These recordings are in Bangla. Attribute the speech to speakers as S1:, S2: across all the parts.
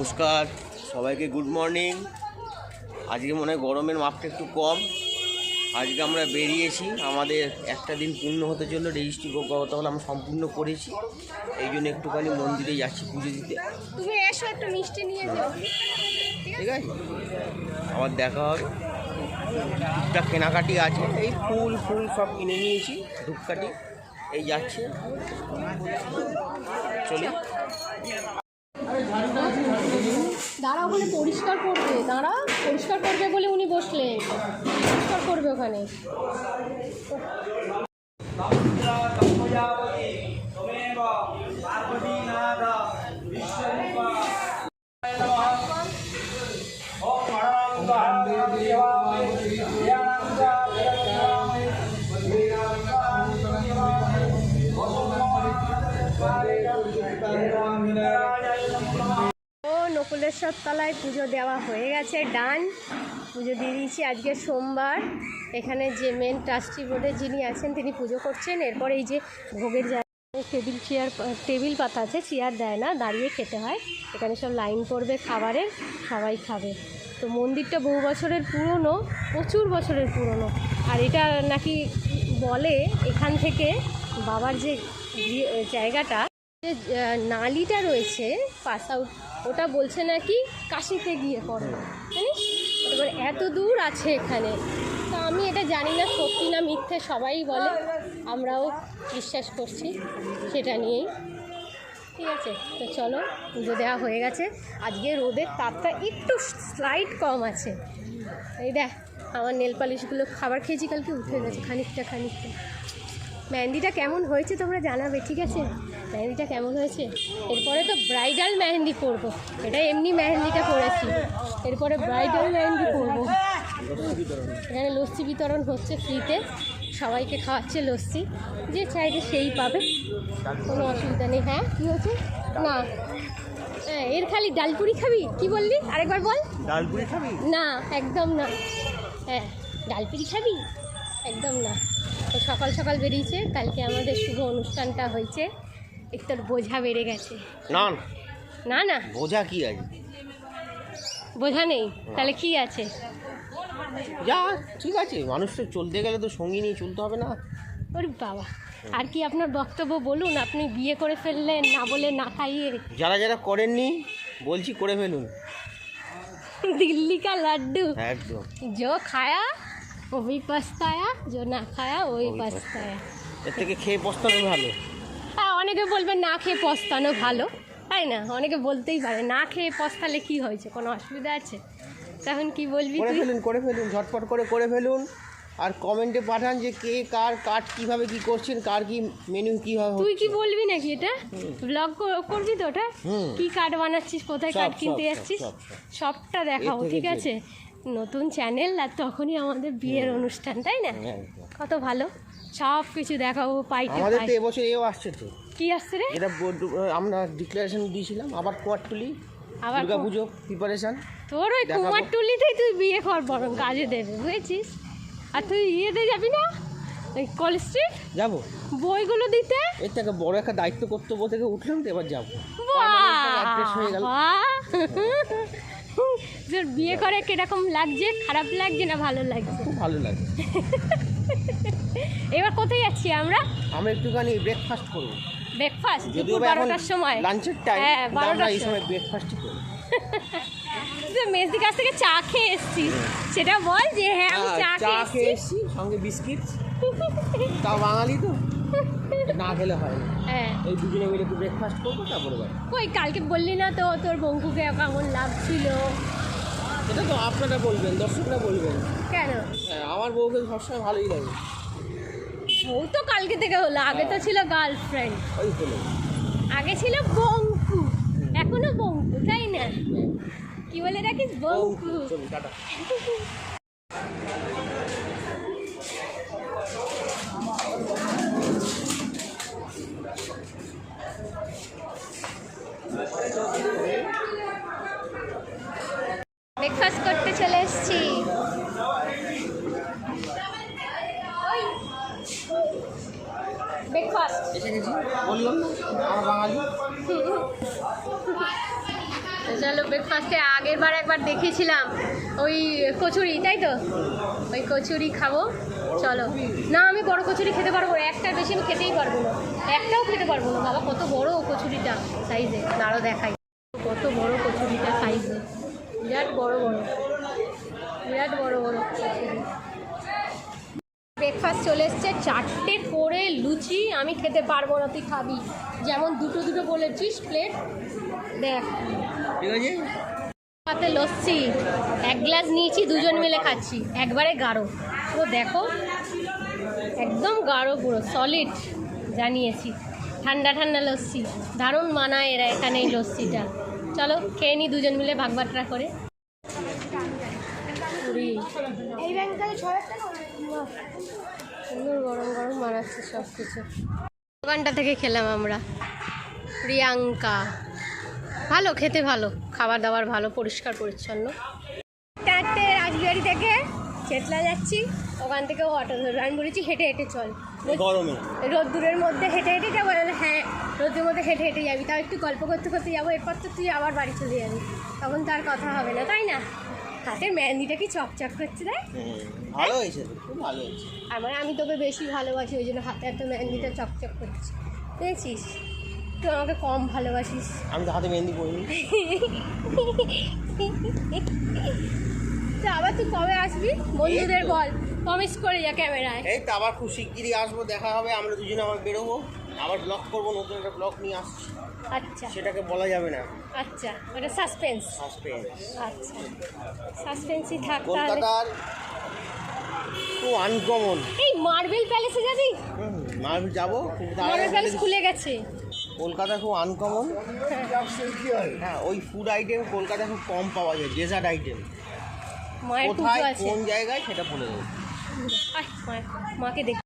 S1: নমস্কার সবাইকে গুড মর্নিং আজকে মনে হয় গরমের মাপটা একটু কম। আজকে আমরা বেরিয়েছি আমাদের একটা দিন পূর্ণ হতে জন্য রেজিস্ট্রি গতকাল আমরা সম্পূর্ণ করেছি। এই জন্য একটুখানি মন্দিরে যাচ্ছি পুজো দিতে।
S2: তুমি এসো একটু মিষ্টি নিয়ে যাও।
S1: ঠিক আছে? আবার দেখা হবে। টুকটাক কেনাকাটি আছে এই ফুল ফুল সব কিনে নিয়েছি ধূপকাঠি। এই যাচ্ছে। চলি।
S2: দাঁড়া ওখানে পরিষ্কার করবে দাঁড়া পরিষ্কার করবে বলে উনি বসলেন। পরিষ্কার করবে ওখানে। নকুলেশ্বর তলায় পুজো দেওয়া হয়ে গেছে, ডান। পুজো দিয়ে দিয়েছি আজকে সোমবার। এখানে যে মেন ট্রাস্টি বোর্ডে যিনি আছেন, তিনি পুজো করছেন। এরপর এই যে ভোগের জায়গায় টেবিল চেয়ার টেবিল পাতা আছে চেয়ার দেয় না, দাঁড়িয়ে খেতে হয়। এখানে সব লাইন পড়বে খাবারের, সবাই খাবে। তো মন্দিরটা বহু বছরের পুরনো, প্রচুর বছরের পুরনো। আর এটা নাকি বলে এখান থেকে বাবার যে জায়গাটা যে নালিটা রয়েছে, পাস আউট, ওটা বলছে নাকি কাশিতে গিয়ে পড়ে। জানিস? এবার এত দূর আছে এখানে। তো আমি এটা জানি না, সত্যি না মিথ্যে সবাই বলে। আমরাও বিশ্বাস করছি সেটা নিয়েই। ঠিক আছে, তো চলো, পুজো দেওয়া হয়ে গেছে। আজকে রোদের তাপটা একটু স্লাইট কম আছে। এই দেখ, আমার নেল পালিশগুলো খাবার খেয়েছি, কালকে উঠে গেছে, খানিকটা খানিকটা। মেহেন্দিটা কেমন হয়েছে তোমরা জানাবে ঠিক আছে? মেহেন্দিটা কেমন হয়েছে? এরপরে তো ব্রাইডাল মেহেন্দি পরবো। এটা এমনি মেহেন্দিটা পরেছি। এরপরে ব্রাইডাল মেহেন্দি পরবো। এখানে লস্যি বিতরণ হচ্ছে ফ্রিতে। সবাইকে খাওয়াচ্ছে লস্যি। যে চাইবে সেই পাবে। কোনো অসুবিধা নেই। হ্যাঁ কী হচ্ছে না। হ্যাঁ এর খালি ডালপুরি খাবি? কি বললি? আরেকবার বল।
S1: ডালপুরি খাবি?
S2: না একদম না। হ্যাঁ ডালপুরি খাবি? একদম না। সকাল সকাল বেরিয়েছে। কালকে আমাদের শুভ অনুষ্ঠানটা হয়েছে। একটু বোঝা বেড়ে গেছে।
S1: না।
S2: না না।
S1: বোঝা কি আছে?
S2: বোঝা নেই। তাহলে কি আছে?
S1: যা ঠিক আছে। মানুষ তো চলতে গেলে তো সঙ্গী নিয়ে চলতে হবে না।
S2: ওর বাবা। আর কি আপনার বক্তব্য বলুন? আপনি বিয়ে করে ফেললেন না বলে না খাইয়ে।
S1: যারা যারা করেননি বলছি করে ফেলুন।
S2: দিল্লি কা লাড্ডু।
S1: একদম।
S2: যা খায়া ওই পাস্তায়া যে না খায়া
S1: ওই
S2: পাস্তায়া।
S1: এর থেকে খেয়ে পস্তানো ভালো।
S2: হ্যাঁ অনেকে বলবে না খেয়ে পস্তানো ভালো। তাই না? অনেকে বলতেই পারে না খেয়ে পস্তালে কি হয়েছে? কোনো অসুবিধা আছে? তখন কি বলবি
S1: করে ফেলুন করে ফেলুন ঝটপট করে করে ফেলুন। আর কমেন্টে পাঠান যে কে কার কাট কীভাবে কি করছেন কার কি মেনু কি হবে
S2: তুই কি বলবি নাকি এটা? ব্লগ করবি তো ওটা? কি কাট বানাচ্ছিস কোথায়
S1: কাট
S2: কিনতে যাচ্ছিস? সবটা দেখাবো ঠিক আছে? নতুন চ্যানেল আর তখনই আমাদের বিয়ের অনুষ্ঠান তাই না?
S1: হ্যাঁ,
S2: কত ভালো। সব কিছু দেখাবো পাইতে
S1: আমাদের
S2: পাই।
S1: তো এবছর এও আসছে তো।
S2: কি আসছে রে?
S1: বোর্ড- আমরা ডিক্লারেশন দিয়েছিলাম আবার কুয়ারটুলি
S2: আবার
S1: দুর্গা পুজো প্রিপারেশন
S2: তোর ওই। কুমারটুলিতেই তুই বিয়ে কর বরং কাজে দেবে বুঝেছিস? আর তুই ইয়েতে যাবি না? ওই কলেজ স্ট্রিট
S1: যাব।
S2: বইগুলো দিতে?
S1: এর থেকে বড় একটা দায়িত্ব কর্তব্য থেকে উঠলাম তো এবার যাব। হয়ে গেল।
S2: বিয়ে করে কীরকম লাগছে? খারাপ লাগছে না ভালো লাগছে?
S1: খুব ভালো লাগছে।
S2: এবার কোথায় যাচ্ছি আমরা?
S1: আমরা একটুখানি ব্রেকফাস্ট করব।
S2: ব্রেকফাস্ট
S1: যদিও
S2: দুপুর বারোটার সময়।
S1: লাঞ্চের টাইম
S2: হ্যাঁ বারোটার সময়
S1: ব্রেকফাস্টই করি
S2: তুই মেজদি কাছ থেকে চা খেয়ে এসছিস সেটা বল যে হ্যাঁ আমি চা খেয়ে এসছি।
S1: এসছি সঙ্গে বিস্কিট। তাও বাঙালি তো। না খেলে হয় না।
S2: হ্যাঁ।
S1: এই দুজনে মিলে একটু ব্রেকফাস্ট করব তারপরে
S2: ওই কালকে বললি না তো তোর বঙ্কুকে কেমন লাগছিল?
S1: সেটা তো আপনারা বলবেন দর্শকরা বলবেন।
S2: কেন?
S1: হ্যাঁ আমার বউকে সবসময় ভালোই লাগে।
S2: বউ তো কালকে থেকে হলো আগে তো ছিল গার্লফ্রেন্ড
S1: ওই হলো।
S2: আগে ছিল বঙ্কু এখনও বঙ্কু তাই না? কি বলে রাখিস? বঙ্কু ব্রেকফাস্ট করতে চলে এসেছি। ব্রেকফাস্ট
S1: এসে গেছি। বললাম আমরা বাঙালি।
S2: চলো ব্রেকফাস্টে আগের বার একবার দেখেছিলাম। ওই কচুরি তাই তো? ওই কচুরি খাব। চলো। না আমি বড় কচুরি খেতে পারব একটার বেশি আমি খেতেই পারব না। একটাও খেতে পারব না। বাবা কত বড় কচুরিটা সাইজে দাঁড়ো দেখাই। কত বড় কচুরিটা সাইজে বিরাট বড় বড়। বিরাট বড় বড়। ব্রেকফাস্ট চলে এসছে চারটে করে লুচি আমি খেতে পারব না তুই খাবি। যেমন দুটো দুটো বলেছিস প্লেট দেখ।
S1: ঠিক আছে?
S2: লস্যি এক গ্লাস নিয়েছি দুজন মিলে খাচ্ছি একবারে গাঢ়। পুরো দেখো একদম গাঢ় পুরো সলিড জানিয়েছি। ঠান্ডা ঠান্ডা লস্যি দারুণ মানায় এরা এখানে এই লস্যিটা। চলো খেয়ে নি দুজন মিলে ভাগ বাটরা করে সুন্দর গরম গরম মারাচ্ছে সব কিছু দোকানটা থেকে খেলাম আমরা। প্রিয়াঙ্কা। ভালো খেতে ভালো। খাবার দাবার ভালো পরিষ্কার পরিচ্ছন্ন রাজবিহারি থেকে। চেতলা যাচ্ছি। ওখান থেকে অটো ধরবে আমি বলেছি হেঁটে হেঁটে চল।
S1: গরমে।
S2: রোদ্দুরের মধ্যে হেঁটে হেঁটে যাব হ্যাঁ রোদ্দুরের মধ্যে হেঁটে হেঁটে যাবি। তাও একটু গল্প করতে করতে যাব এরপর তো তুই আবার বাড়ি চলে যাবি। তখন তো আর কথা হবে না তাই না? হাতের মেহেন্দিটা কি চকচক করছে
S1: হুম, ভালো হয়েছে খুব ভালো হয়েছে।
S2: আমার আমি তোকে বেশি ভালোবাসি ওই জন্য হাতে এত মেহেন্দিটা চকচক করছে। বুঝেছিস তুই আমাকে কম ভালোবাসিস।
S1: আমি তো হাতে মেহেন্দি করিনি
S2: তো আবার তুই কবে আসবি? বন্ধুদের বল। প্রমিস করে যা ক্যামেরায়।
S1: এই তো আবার খুব শিগগিরই আসব দেখা হবে আমরা দুজনে আবার বেরোবো। আবার ব্লগ করব নতুন একটা ব্লগ নিয়ে আসছি।
S2: আচ্ছা।
S1: সেটাকে বলা যাবে না।
S2: আচ্ছা ওটা সাসপেন্স
S1: সাসপেন্স
S2: আচ্ছা সাসপেন্সই থাক
S1: কলকাতার খুব আনকমন
S2: এই মার্বেল প্যালেসে যাবি?
S1: মার যাব
S2: মার্বেল প্যালেস খুলে গেছে।
S1: কলকাতা খুব আনকমন হ্যাঁ ওই ফুড আইটেম কলকাতায় খুব কম পাওয়া যায় ডেজার্ট আইটেম
S2: মায়ের পুজো আছে।
S1: কোন জায়গায় সেটা বলে দেবো।
S2: মাকে দেখ।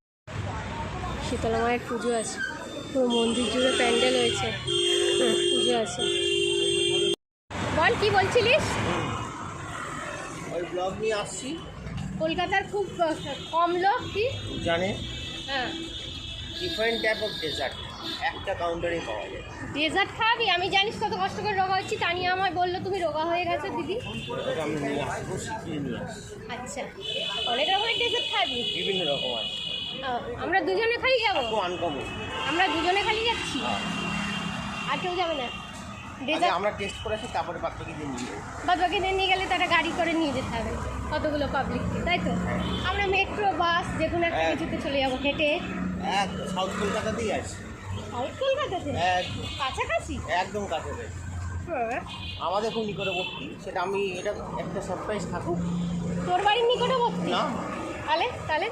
S2: শীতলা মায়ের পুজো আছে। পুরো মন্দির জুড়ে প্যান্ডেল হয়েছে। হুম, পুজো আছে। বল কি বলছিলিস?
S1: ওই ব্লগ নিয়ে আসছি।
S2: কলকাতার খুব কম লোক কি?
S1: জানে?
S2: হ্যাঁ।
S1: ডিফারেন্ট টাইপ অফ ডেজার্ট একটা কাউন্টারেই পাওয়া যায়।
S2: ডেজার্ট খাবি? আমি জানিস কত কষ্ট করে রোগা হচ্ছি তানিয়া আমায় বলল তুমি রোগা হয়ে গেছো দিদি।
S1: নিয়ে নিয়ে
S2: আচ্ছা অনেক রকমের ডেজার্ট খাবি।
S1: বিভিন্ন রকম আছে।
S2: আমরা দুজনে খালি যাব? আমরা দুজনে খালি যাচ্ছি? আর কেউ যাবে না? ডেজার্ট
S1: আমরা টেস্ট করেছি তারপরে বাচ্চাকে দিয়ে নিয়ে যাব।
S2: বাদ নিয়ে গেলে তারা গাড়ি করে নিয়ে যেতে হবে কতগুলো পাবলিককে তাই তো? আমরা মেট্রো বাস যে কোনো একটা
S1: হ্যাঁ।
S2: কিছুতে চলে যাব হেঁটে।
S1: সাউথ কলকাতাতেই আছে।
S2: সাউথ কলকাতাতে
S1: একদম।
S2: কাছাকাছি?
S1: একদম কাছে
S2: হ্যাঁ।
S1: আমাদের খুব নিকটবর্তী। সেটা আমি এটা একটা সারপ্রাইজ থাকুক।
S2: তোর বাড়ির নিকটবর্তী?
S1: না।
S2: তাহলে তাহলে?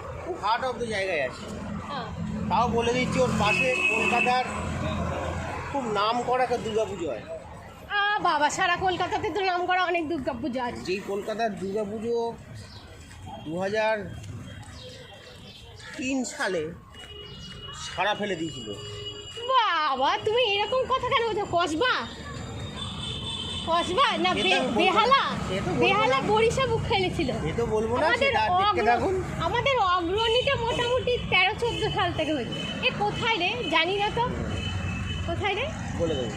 S1: হার্ট অফ দ্য জায়গায় আছে।
S2: হ্যাঁ।
S1: তাও বলে দিচ্ছি ওর পাশে কলকাতার খুব নাম করা একটা দুর্গা পুজো হয়
S2: বাবা সারা কলকাতাতে তো নাম করা অনেক দুর্গা পুজো আছে।
S1: যেই কলকাতার দুর্গা পুজো দু হাজার তিন সালে সারা ফেলে দিয়েছিল।
S2: বাবা তুমি এরকম কথা কেন বলছো? কসবা? কসবা? না। বেহালা? বেহালা। বরিশা বুক খেলেছিল। আমাদের আমাদের অগ্রণীটা মোটামুটি তেরো চোদ্দ সাল থেকে হয়েছে। এ কোথায় রে? জানি না তো। কোথায় রে?
S1: বলে দেবো।